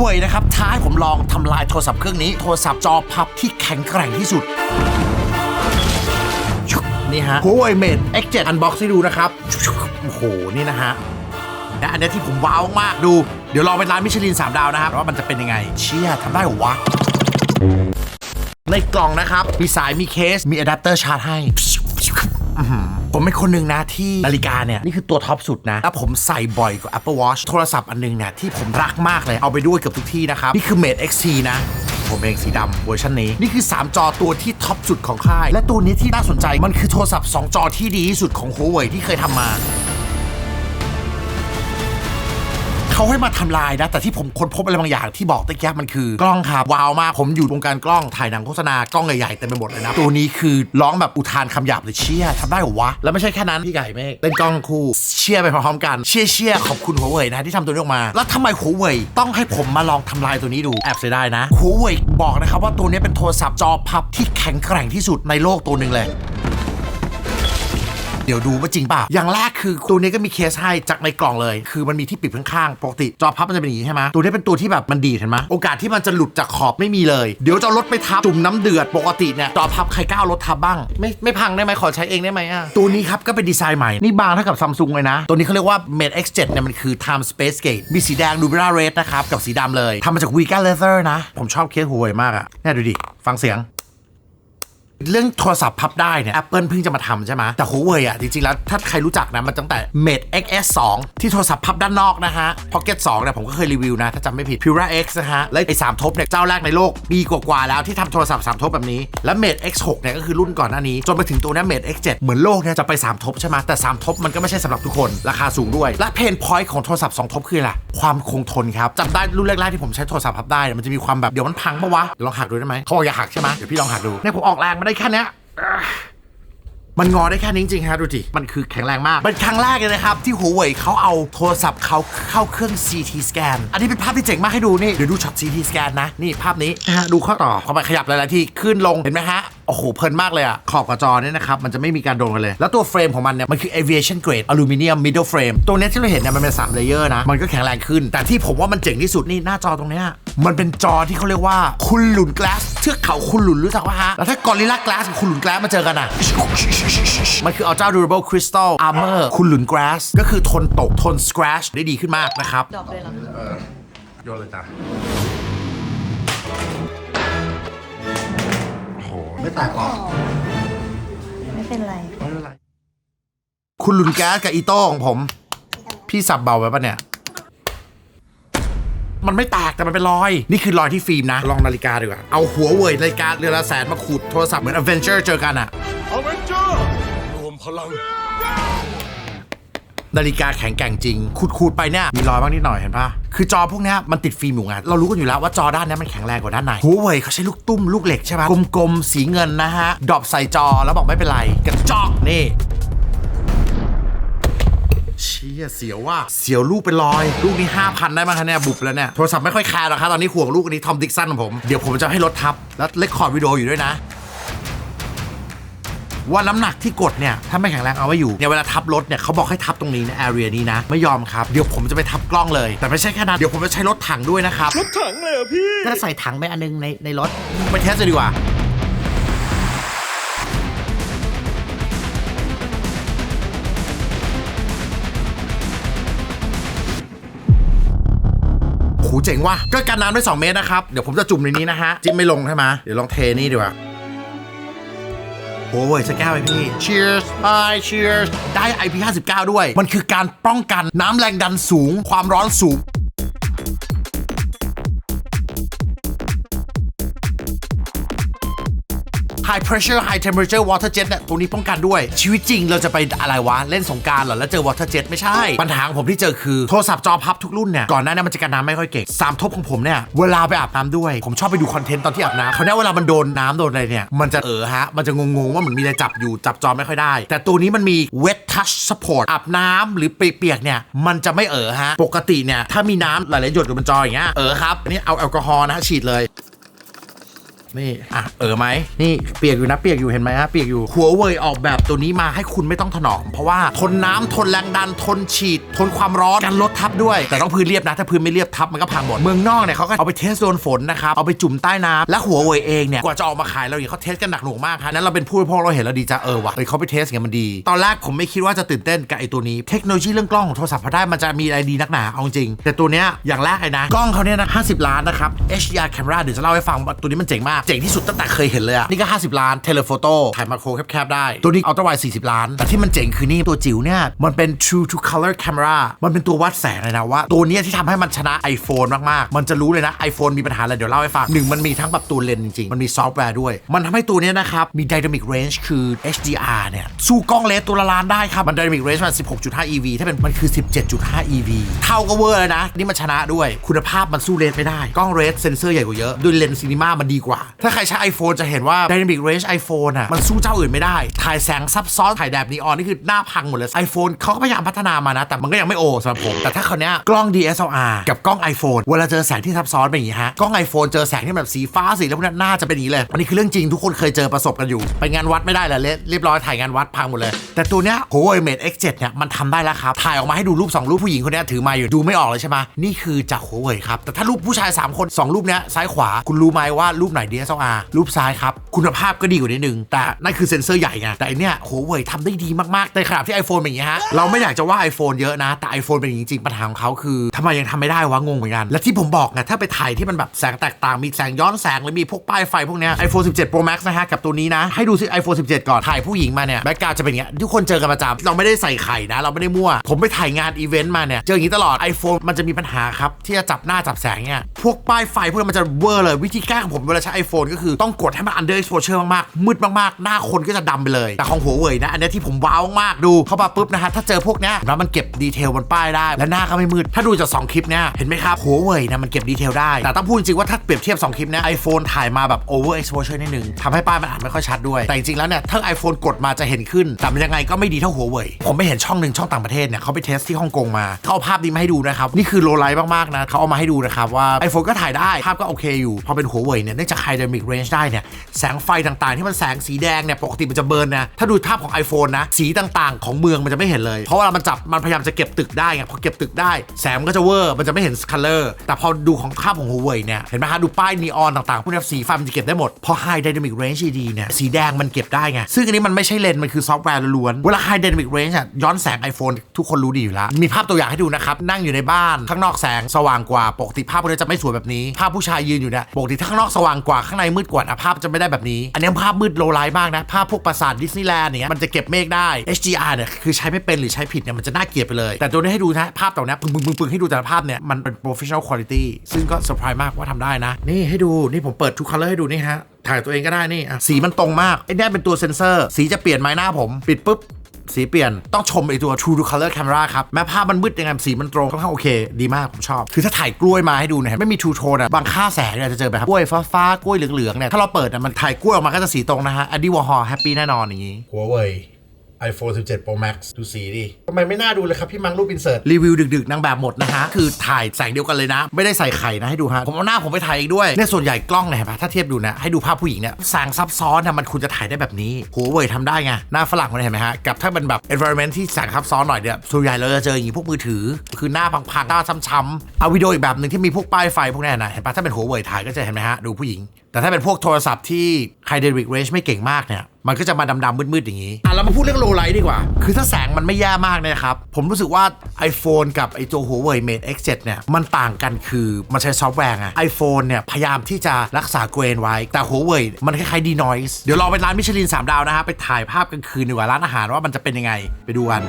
Huawei นะครับท้าให้ผมลองทำลายโทรศัพท์เครื่องนี้โทรศัพท์จอพับที่แข็งแกร่งที่สุดนี่ฮะ Huawei Mate X7 Unbox ให้ดูนะครับ โอ้โห นี่นะฮะและอันเนี้ยที่ผมว้าวมากๆดู เดี๋ยวลองเป็นร้านมิชลิน 3 ดาวนะครับ ว่ามันจะเป็นยังไง เชี่ยทำได้เหรอวะ ในกล่องนะครับ มีสายมีเคสมีอะแดปเตอร์ชาร์จให้อื้อหือ ผมเป็นคนหนึ่งนะที่นาฬิกาเนี่ย นี่คือตัวท็อปสุดนะ แล้วผมใส่บ่อยกว่า Apple Watch โทรศัพท์อันหนึงเนี่ยที่ผมรักมากเลยเอาไปด้วยเกับทุกที่นะครับ นี่คือ Mate XT นะผมเองสีดำเวอร์ชันนี้ นี่คือ 3 จอตัวที่ท็อปสุดของค่าย และตัวนี้ที่น่าสนใจมันคือโทรศัพท์ 2 จอที่ดีที่สุดของ Huawei ที่เคยทำมา เขาให้มาทำลายนะ แต่ที่ผมค้นพบอะไรบางอย่างที่บอกตะกี้มันคือกล้องครับว้าวมากผมอยู่วงการกล้องถ่ายหนังโฆษณากล้องใหญ่ๆเต็มไปหมดเลยนะตัวนี้คือร้องแบบอุทานคำหยาบเลยเชี่ยทำได้เหรอวะ แล้วไม่ใช่แค่นั้นพี่ไก่เมฆเล่นกล้องคู่เชี่ยไปพร้อมๆกันเชี่ยเชี่ยขอบคุณหัวเว่ยนะที่ทำตัวนี้ออกมา แล้วทำไมหัวเว่ยต้องให้ผมมาลองทำลายตัวนี้ดูแอบเสียดายนะหัวเว่ยบอกนะครับว่าตัวนี้เป็นโทรศัพท์จอพับที่แข็งแกร่งที่สุดในโลกตัวหนึ่งเลย ดี๋ยวดูว่าจริงเปล่าอย่างแรกคือตัวนี้ก็มีเคสให้จากในกล่องเลย คือมันมีที่ปิดข้างๆปกติจอพับมันจะเป็นอย่างนี้ใช่ไหมตัวนี้เป็นตัวที่แบบมันดีเห็นไหมโอกาสที่มันจะหลุดจากขอบไม่มีเลย เดี๋ยวจะเอารถไปทับจุ่มน้ำเดือดปกติเนี่ยจอพับใครกล้าเอารถทับบ้าง ไม่ไม่พังได้ไหมขอใช้เองได้ไหมอะตัวนี้ครับก็เป็นดีไซน์ใหม่นี่บางเท่ากับซัมซุงเลยนะ ตัวนี้เขาเรียกว่า Mate X7 เนี่ยมันคือ Time Space Gate มีสีแดง Nubera Red นะครับกับสีดำเลยทำมาจาก Vega Leather นะ ผมชอบเคสหัวยมากอะเนี่ยดูดิฟังเสียง เรื่องโทรศัพท์พับได้เนี่ย Apple เพิ่งจะมาทำใช่ไหมแต่ Huawei อะ จริง ๆ แล้ว ถ้าใครรู้จักนะ มันตั้งแต่ Mate XS 2 ที่โทรศัพท์พับด้านนอกนะฮะ Pocket 2เนี่ยผมก็เคยรีวิวนะ ถ้าจำไม่ผิด Pura X นะฮะ และไอ้3ทบเนี่ย เจ้าแรกในโลกปีกว่าๆแล้วที่ทำโทรศัพท์ 3 ทบแบบนี้ และ Mate X6 เนี่ยก็คือรุ่นก่อนหน้านี้ จนไปถึงตัวนี้ Mate X7 เหมือนโลกเนี่ยจะไป 3 ทบใช่ไหมแต่ 3 ทบมันก็ไม่ใช่สำหรับทุกคนราคาสูงด้วยและเพนพอยต์ของโทรศัพท์2ทบคืออะไรความคงทนครับจำได้รุ่นแรกๆที่ผมใช้โทรศัพท์พับได้มันจะมีความแบบเดี๋ยวมันพังปะวะเดี๋ยวลองหักดูได้ไหมเขาบอกอย่าหักใช่ไหมเดี๋ยวพี่ลองหักดูเนี่ยผมออกแรงมาได้แค่เนี้ยมันงอได้แค่นี้จริงๆฮะดูดิ มันคือแข็งแรงมาก เป็นครั้งแรกเลยนะครับ ที่ Huawei เขาเอาโทรศัพท์เขาเข้าเครื่อง CT scan อันนี้เป็นภาพที่เจ๋งมากให้ดูนี่ เดี๋ยวดูช็อต CT scan นะ นี่ภาพนี้นะฮะดูข้อต่อพอไปขยับหลายๆที่ขึ้นลงเห็นไหมฮะ โอ้โห เพลินมากเลยอะขอบกับจอเนี่ยนะครับ มันจะไม่มีการโดนกันเลย แล้วตัวเฟรมของมันเนี่ย มันคือ aviation grade aluminium middle frame ตัวเนี้ยที่เราเห็นเนี่ยมันเป็น3 layer นะมันก็แข็งแรงขึ้น แต่ที่ผมว่ามันเจ๋งที่สุดนี่หน้าจอตรงเนี้ยมันเป็นจอที่เขาเรียกว่าคุณหลุน glass เทือกเขาคุณหลุนรู้จักปะฮะ แล้วถ้ากอริลลา glass กับคุณหลุน glass มาเจอกันอะมันคือ Ultra Durable Crystal Armor คุณหลุน glass ก็คือทนตกทน scratch ได้ดีขึ้นมากนะครับดอกเลยเหรอโยนเลยจ้ะโอ้โห ไม่แตกหรอกไม่เป็นไร ไม่เป็นไร คุณหลุนแก๊สกับอีโต้ของผม พี่สับเบาไว้ปะเนี่ย มันไม่แตกแต่มันเป็นรอย นี่คือรอยที่ฟิล์มนะ ลองนาฬิกาดีกว่า เอาหัวเว่ยนาฬิกาเรือนละแสนมาขูดโทรศัพท์เหมือน Adventure เจอกันอะอเวนเจอร์รวมพลังนาฬิกาแข็งแกร่งจริงขูดๆไปเนี่ยมีรอยบ้างนิดหน่อยเห็นปะคือจอพวกเนี้ยมันติดฟิล์มอยู่ไงเรารู้กันอยู่แล้วว่าจอด้านเนี้ยมันแข็งแรงกว่าด้านในหัวเว่ยเขาใช้ลูกตุ้มลูกเหล็กใช่ปะกลมๆสีเงินนะฮะดรอปใส่จอแล้วบอกไม่เป็นไรกระจอกนี่เชี่ ยเสียวว่าเสียวลูกเป็นรอย ลูกนี้5,000ได้มั้งคะเนี่ยบุบแล้วเนี่ยโทรศัพท์ไม่ค่อยแคร์หรอกครับตอนนี้ห่วงลูกอันนี้ทอมดิกสันของผมเดี๋ยวผมจะให้รถทับแล้วเลคคอร์ดวิดีโออยู่ด้วยนะว่าน้ำหนักที่กดเนี่ย ถ้าไม่แข็งแรงเอาไว้อยู่เนี่ยเวลาทับรถเนี่ยเขาบอกให้ทับตรงนี้นะแอเรียนี้นะ ไม่ยอมครับ เดี๋ยวผมจะไปทับกล้องเลย แต่ไม่ใช่แค่นั้น เดี๋ยวผมจะใช้รถถังด้วยนะครับ รถถังเลยเหรอพี่ ก็ใส่ถังไปอันนึงในในรถไปเทสเลยดีกว่า เจ๋งว่ะก็กันน้ำได้ 2 เมตรนะครับ เดี๋ยวผมจะจุ่มในนี้นะฮะ จิ้มไม่ลงใช่ไหมเดี๋ยวลองเทนี่ดีกว่าโอ้ยสักแก้วไปพี่ cheers hi cheers ได้ IP59 ด้วย มันคือการป้องกันน้ำแรงดันสูง ความร้อนสูง high pressure high temperature water jet เนี่ยตัวนี้ป้องกันด้วย ชีวิตจริงเราจะไปอะไรวะ เล่นสงการเหรอ แล้วเจอ water jet ไม่ใช่ ปัญหาของผมที่เจอคือโทรศัพท์จอพับทุกรุ่นเนี่ย ก่อนหน้านี้มันจะกันน้ำไม่ค่อยเก่งสามทบของผมเนี่ย เวลาไปอาบน้ำด้วย ผมชอบไปดูคอนเทนต์ตอนที่อาบน้ำเขาเนี่ยเวลามันโดนน้ำโดนอะไรเนี่ย มันจะเออฮะ มันจะงงๆว่าเหมือนมีอะไรจับอยู่จับจอไม่ค่อยได้ แต่ตัวนี้มันมี wet touch support อาบน้ำหรือเปียกๆเนี่ยมันจะไม่เออฮะ ปกติเนี่ยถ้ามีน้ำหลายๆหยดอยู่บนจออย่างเงี้ยเออครับอันนี่เอาแอลกอฮอล์นะฉีดเลย นี่อะเออไหมนี่เปียกอยู่นะเปียกอยู่เห็นไหมฮะเปียกอยู่หัวเว่ยออกแบบตัวนี้มาให้คุณไม่ต้องถนอมเพราะว่าทนน้ำทนแรงดันทนฉีด ทนความร้อนกันรถทับด้วย แต่ต้องพื้นเรียบนะ ถ้าพื้นไม่เรียบทับมันก็พังหมดเมืองนอกเนี่ยเขาก็เอาไปเทสโดนฝนนะครับเอาไปจุ่มใต้น้ำและหัวเว่ยเองเนี่ยกว่าจะออกมาขายเราเนี่ยเขาเทสกันหนักหน่วงมากฮะนั้นเราเป็นผู้บริโภคเราเห็นแล้วดีใจเออว่ะเฮ้ยเขาไปเทสอย่างเงี้ยมันดี ตอนแรกผมไม่คิดว่าจะตื่นเต้นกับไอ้ตัวนี้เทคโนโลยีเรื่องกล้องของโทรศัพท์เขาได้มันจะมีอะไรดีนักหนาเอาจริงแต่ตัวเนี้ยอย่างแรกเลยนะกล้องเขาเนี่ยนะ50 ล้านนะครับ HDR camera เดี๋ยวจะเล่าให้ฟังว่าตัวนี้มันเจ๋งมากเจ๋งที่สุดตั้งแต่เคยเห็นเลยอะนี่ก็ 50 ล้านเทเลโฟโต้ถ่ายมาโครแคบๆได้ ตัวนี้อัลตร้าไวด์40 ล้าน แต่ที่มันเจ๋งคือนี่ตัวจิ๋วเนี่ยมันเป็น True to Color Camera มันเป็นตัววัดแสงเลยนะว่า ตัวนี้ที่ทำให้มันชนะ iPhone มากๆ มันจะรู้เลยนะ iPhone มีปัญหาอะไรเดี๋ยวเล่าให้ฟังหนึ่งมันมีทั้งแบบตัวเลนส์จริงๆ มันมีซอฟต์แวร์ด้วย มันทำให้ตัวนี้นะครับ มี Dynamic Range คือ HDR เนี่ย สู้กล้องเลนส์ตัวละล้านได้ครับ มัน Dynamic Range มัน 16.5 EV ถ้าเป็นมันคือ 17.5 EV เท่าก็เวอร์เลยนะ นี่มันชนะด้วย คุณภาพมันสู้เลนส์ไม่ได้ กล้องเรสเซนเซอร์ใหญ่กว่าเยอะ ด้วยเลนส์ซีนีมามันดีกว่าถ้าใครใช้ iPhone จะเห็นว่า Dynamic Range iPhone อะมันสู้เจ้าอื่นไม่ได้ ถ่ายแสงซับซ้อน ถ่ายแดดนีออนนี่คือหน้าพังหมดเลย iPhone เขาก็พยายามพัฒนามานะ แต่มันก็ยังไม่โอสำหรับผม แต่ถ้าคราวเนี้ยกล้อง DSLR กับกล้อง iPhone เวลาเจอแสงที่ซับซ้อนเป็นอย่างนี้ฮะ กล้อง iPhone เจอแสงที่แบบสีฟ้าสีแล้วพวกนั้นน่าจะเป็นอย่างนี้เลย อันนี้คือเรื่องจริงทุกคนเคยเจอประสบกันอยู่ ไปงานวัดไม่ได้แหละเละเรียบร้อยถ่ายงานวัดพังหมดเลย แต่ตัวเนี้ย Huawei Mate X7 เนี่ยมันทำได้แล้วครับ ถ่ายออกมาให้ดูรูป2รูปผู้หญิงคนนี้ถือไมาอยู่ดูไม่ออกเลยใช่ไหมนี่คือจาก Huawei ครับแต่ถ้ารูปผู้ชาย 3 คน 2 รูปเนี้ยซ้ายขวาคุณรู้ไหมว่ารูปไหน DSLR รูปซ้ายครับ คุณภาพก็ดีกว่านิดนึง แต่นั่นคือเซ็นเซอร์ใหญ่ไงแต่อันเนี้ย Huawei ทำได้ดีมากๆในขณะที่ iPhone เป็นอย่างนี้ฮะเราไม่อยากจะว่า iPhone เยอะนะ แต่ iPhone เป็นอย่างนี้จริงๆปัญหาของเขาคือทำไมยังทำไม่ได้วะงงเหมือนกัน และที่ผมบอกไงถ้าไปถ่ายที่มันแบบแสงแตกต่างมีแสงย้อนแสงหรือมีพวกป้ายไฟพวกเนี้ย iPhone 17 Pro Max นะฮะกับตัวนี้นะให้ดูซิ iPhone 17 ก่อนถ่ายผู้หญิงมาเนี่ยแบ็กกราวจะเป็นอย่างเงี้ยทุกคนเจอกันประจำเราไม่ได้ใส่ไข่นะ เราไม่ได้มั่ว ผมไปถ่ายงานอีเวนต์มาเนี่ยเจออย่างนี้ตลอด iPhone มันจะมีปัญหาครับที่จะจับหน้าจับแสงเนี่ยพวกป้ายไฟพวกนั้มันจะเวอร์เลยวิธีแก้ของผมเวลาใช้ iPhone ก็คือต้องกดให้มัน under exposure มากๆมืดมากๆ หน้าคนก็จะดำไปเลย แต่ของหัวเว่ยนะ อันนี้ที่ผมว้าวมากดูเข้ามาปุ๊บนะฮะถ้าเจอพวกเนี้ยแล้วมันเก็บดีเทลบนป้ายได้ และหน้าก็ไม่มืด ถ้าดูจากสองคลิปเนี้ยเห็นไหมครับหัวเว่ยนะมันเก็บดีเทลได้แต่ต้องพูดจริงว่าถ้าเปรียบเทียบสองคลิปเนี้ย iPhone ถ่ายมาแบบ over exposure นิดนึงทำให้ป้ายมันอ่านไม่ค่อยชัดด้วยแต่จริงๆแล้วเนี่ยถ้า iPhone กดมาจะเห็นขึ้นแต่มันยังไงก็ไม่ดีเท่าหัวเว่ยผมไปเห็นช่องหนึ่งช่องต่างประเทศเนี่ยเขาไปเทสที่ฮ่องกงมาเขาเอาภาพนี้มาให้ดูนะครับนี่คือโลไลท์มากๆนะเขาเอามาให้ดูนะครับว่า iPhone ก็ถ่ายได้ภาพก็โอเคอยู่พอเป็นหัวเว่ยเนี่ยเนื่องจาก High Dynamic Range ได้เนี่ยแสงไฟต่างๆ ที่มันแสงสีแดงเนี่ยปกติมันจะเบิร์นนะถ้าดูภาพของ iPhone นะสีต่างๆ ของเมืองมันจะไม่เห็นเลย เพราะว่ามันจับมันพยายามจะเก็บตึกได้ไงพอเก็บตึกได้แสงมันก็จะเวอร์มันจะไม่เห็นคัลเลอร์แต่พอดูของภาพของหัวเว่ยเนี่ยเห็นไหมฮะดูป้ายนีออนต่างๆพวกนี้สีไฟมันจะเก็บได้หมดพอ High Dynamic Range ดีเนี่ยสีแดงมันเก็บได้ไงซึ่งอันนี้มันไม่ใช่เลนส์มันคือซอฟต์แวร์ล้วนเวลา High Dynamic Range อะย้อนแสง iPhone ทุกคนรู้ดีอยู่แล้ว มีภาพตัวอย่างให้ดูนะครับ นั่งอยู่ในบ้าน ข้างนอกแสงสว่างกว่า ปกติภาพพวกนี้จะไม่สวยแบบนี้ ภาพผู้ชายยืนอยู่เนี่ย ปกติถ้าข้างนอกสว่างกว่าข้างในมืดกว่าอะภาพจะไม่ได้แบบนี้ อันนี้ภาพมืดโลไลท์มากนะ ภาพพวกปราสาทดิสนีย์แลนด์อย่างเงี้ยมันจะเก็บเมฆได้ HDR เนี่ยคือใช้ไม่เป็นหรือใช้ผิดเนี่ยมันจะน่าเกลียดไปเลย แต่ตัวนี้ให้ดูนะภาพตัวเนี้ยปึ้งปึ้งปึ้งให้ดูแต่ละภาพเนี่ยมันเป็น professional quality ซึ่งก็เซอร์ไพรส์มากว่าทำได้นะ นี่ให้ดูนี่ผมเปิด True Color ให้ดูนี่ฮะถ่ายตัวเองก็ได้นี่อะสีมันตรงมากไอ้เนี่ยเป็นตัวเซนเซอร์ สีจะเปลี่ยนไหมหน้าผม ปิดปุ๊บ สีเปลี่ยน ต้องชมไอตัว True to Color Camera ครับ แม้ภาพมันมืดยังไงสีมันตรงค่อนข้างโอเค ดีมาก ผมชอบ คือถ้าถ่ายกล้วยมาให้ดูเนี่ยไม่มี True Tone อะบางค่าแสงเนี่ยจะเจอแบบกล้วยฟ้าๆกล้วยเหลืองๆเนี่ยถ้าเราเปิดอะมันถ่ายกล้วยออกมาก็จะสีตรงนะฮะ Andy Warhol แฮปปี้แน่นอนอย่างนี้หัวเว่ย iPhone 17 Pro Max ดูสีดิทำไมไม่น่าดูเลยครับพี่มังรูปอินเสิร์ตรีวิวดึกๆนางแบบหมดนะฮะ คือถ่ายแสงเดียวกันเลยนะ ไม่ได้ใส่ไข่นะให้ดูฮะ ผมเอาหน้าผมไปถ่ายเองด้วยเนี่ยส่วนใหญ่กล้องเนี่ยเห็นปะถ้าเทียบดูนะ ให้ดูภาพผู้หญิงเนี่ยแสงซับซ้อนนะมันคุณจะถ่ายได้แบบนี้หัวเว่ยทำได้ไง หน้าฝรั่งคนนี้เห็นไหมฮะ กับถ้าเป็นแบบ environment ที่แสงซับซ้อนหน่อยเนี่ยส่วนใหญ่เราจะเจออย่างนี้พวกมือถือ คือหน้าพังๆหน้าช้ำๆเอาวิดีโออีกแบบหนึ่งที่มีพวกป้ายไฟพวกนี้นะเห็นปะถ้าเป็นหัวเว่ยถ่ายก็จะเห็นไหมฮะดูผู้หญิงแต่ถ้าเป็นพวกโทรศัพท์ที่ High Dynamic Range ไม่เก่งมากเนี่ย มันก็จะมาดำๆมืดๆอย่างนี้ อะเรามาพูดเรื่องโลไลท์ดีกว่า คือถ้าแสงมันไม่แย่มากเนี่ยนะครับ ผมรู้สึกว่า iPhone กับไอ้ตัว Huawei Mate X7 เนี่ย มันต่างกันคือ มันใช้ซอฟต์แวร์ไง iPhone เนี่ย พยายามที่จะรักษาเกรนไว้ แต่ Huawei มันคล้ายๆ denoise เดี๋ยวเราไปร้านมิชลิน3ดาวนะฮะไปถ่ายภาพกลางคืนดีกว่าร้านอาหารว่ามันจะเป็นยังไงไปดูกัน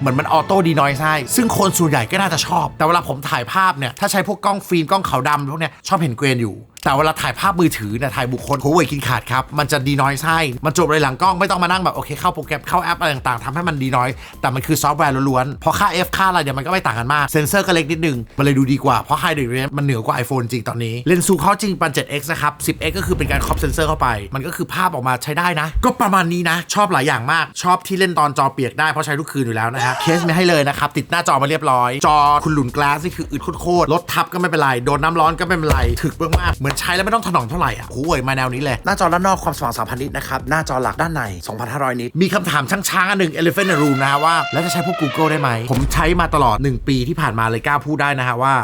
เหมือนมันออโต้ดีนอยซ์ให้ซึ่งคนส่วนใหญ่ก็น่าจะชอบ แต่เวลาผมถ่ายภาพเนี่ยถ้าใช้พวกกล้องฟิล์มกล้องขาวดำพวกเนี้ยชอบเห็นเกรนอยู่ แต่เวลาถ่ายภาพมือถือเนี่ยถ่ายบุคคลหัวเว่ยกินขาดครับ มันจะดีน้อยใช่มันจบเลยหลังกล้องไม่ต้องมานั่งแบบโอเคเข้าโปรแกรมเข้าแอปอะไรต่างๆทำให้มันดีน้อย แต่มันคือซอฟต์แวร์ล้วนๆเพราะค่า F ค่าอะไรเนี่ยมันก็ไม่ต่างกันมากเซนเซอร์ก็เล็กนิดนึงมันเลยดูดีกว่าเพราะไฮเดรเนมันเหนือกว่า iPhone จริงตอนนี้เลนส์ซูเข้าจริงปัน 7x นะครับ 10x ก็คือเป็นการครอบเซนเซอร์เข้าไป มันก็คือภาพออกมาใช้ได้นะ ก็ประมาณนี้นะ ชอบหลายอย่างมาก ชอบที่เล่นตอนจอเปียกได้เพราะใช้ทุกคืนอยู่แล้วนะฮะเคสไม่ให้เลยนะครับ ติดหน้าจอมาเรียบร้อย จอคุณหลุนกลาสนี่คืออึดโคตรรถทับก็ไม่เป็นไร โดนน้ำร้อนก็ไม่เป็นไร ถึกมากๆเหมือนใช้แล้วไม่ต้องถนอมเท่าไหร่อะโอ้ยมาแนวนี้เลย หน้าจอด้านนอกความสว่าง3,000นิตนะครับ หน้าจอหลักด้านใน 2,500 นิต มีคำถามช้างๆอันหนึ่ง Elephant in the Room นะฮะว่า แล้วจะใช้พวก Google ได้ไหม ผมใช้มาตลอด 1 ปีที่ผ่านมาเลยกล้าพูดได้นะฮะว่า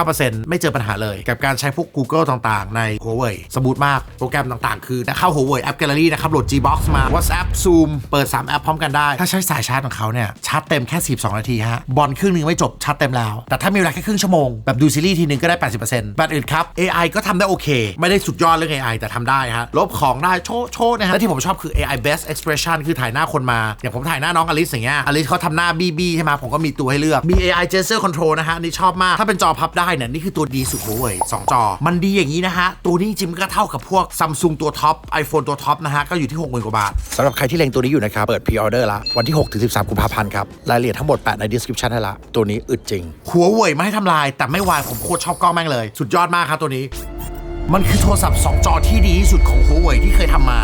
99%ไม่เจอปัญหาเลย กับการใช้พวก Google ต่างๆ ใน Huawei สมูทมากโปรแกรมต่างๆ คือเข้า Huawei App Gallery นะครับโหลด Gbox มา WhatsApp Zoom เปิด 3 แอปพร้อมกันได้ ถ้าใช้สายชาร์จของเขาเนี่ยชาร์จเต็มแค่42นาทีฮะบอลครึ่งหนึงไม่จบชาร์จเต็มแล้ว แต่ถ้ามีเวลาแค่ครึ่งชั่วโมงแบบดูซีรีส์ทีนึงก็ได้ 80%แบบอื่นครับ AI ก็ทำได้โอเคไม่ได้สุดยอดเรื่อง AI แต่ทำได้ฮะลบของได้โชว์โชว์นะฮะและที่ผมชอบคือ AI best expression คือถ่ายหน้าคนมา อย่างผมถ่ายหน้าน้องอลิสอย่างเงี้ยอลิสเขาทำหน้าบีบีใช่ไหมผมก็มีตัวให้เลือกมี AI gesture control นะฮะนี่ชอบมาก ถ้าเป็นจอพับได้เนี่ยนี่คือตัวดีสุดโหเว่ยสองจอ มันดีอย่างนี้นะฮะ ตัวนี้จริงๆมันก็เท่ากับพวก Samsung ตัวท็อป iPhone ตัวท็อปนะฮะ ก็อยู่ที่ 60,000 กว่าบาทสำหรับใครที่เล็งตัวนี้อยู่นะครับ เปิด pre order ละ วันที่6-13 กุมภาพันธ์ครับ รายละเอียดทั้งหมดแปะใน description ให้ละ ตัวนี้อึดจริง หัวเว่ยไม่ให้ทำลายแต่ไม่วายผมโคตรชอบกล้องแม่งเลย สุดยอดมากครับตัวนี้ มันคือโทรศัพท์ 2 จอที่ดีที่สุดของหัวเว่ยที่เคยทำมา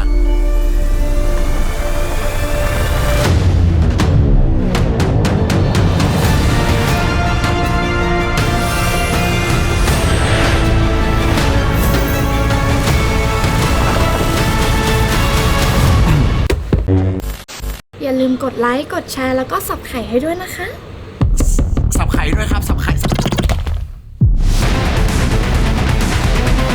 อย่าลืมกดไลค์ กดแชร์ แล้วก็สับไข่ให้ด้วยนะคะ สับไข่ด้วยครับสับไข่